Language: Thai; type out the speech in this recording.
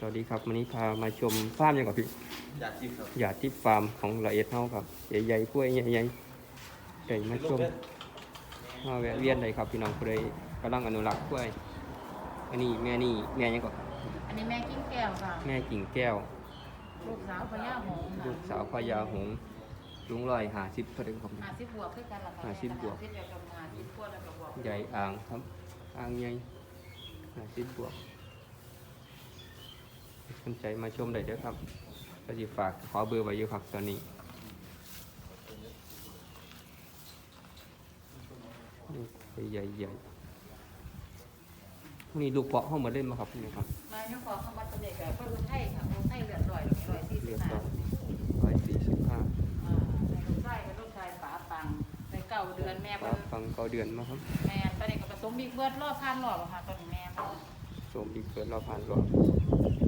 สวัสดีครับวันนี้พามาชมฟาร์มยังกับพี่อยากกินครับหยาดที่ฟาร์มของละเอียดเท่าครับใหญ่ๆกล้วยใหญ่ๆใหญ่มาชมมาแวะเวียนเลยครับพี่น้องผู้ใดกำลังอนุรักษ์กล้วยอันนี้แม่นี่แม่ยังก่อนอันนี้แม่กิ้งแก้วค่ะแม่กิ่งแก้ว ลูกสาวพญาหงส์ค่ะลูกสาวพญาหงส์ลุงลอยหาสิบเท่าไหร่ครับหาสิบบวกคือกันละค่ะห้าสิบบวกหาสิบเดียวกับหาสิบพวกแล้วก็บวกใหญ่อ่างครับอ่างใหญ่หาสิบบวกส นใจมาชมได้เด้อครับก็จะฝากขอเบอร์ไว้อยู่ครับตอนนี้ลูกใหญ่ใหญ่ๆนี่ลูกเปาะเข้ามาเล่นมาครับนี่ครับมาเนี่ยขอเข้ามาตำแหน่งแบบเพื่อนไทยค่ะคนไทยเลือดลอยลอยสี่สิเรีบยบห้าร้อยร้อยสี่สิบห้าอ่าในลูกชายเป็นลูกชายป๋าปังในเก้าเดือนแม่ปเพิ่ลานฟังเกาเดือนมาครับแม่ตอนนี้ก็ผสมบิ๊กเบิร์ดรอบพันหลอดค่ะตอนนี้แม่เพิ่นโสมอีกเกิดเราผ่านรอบแ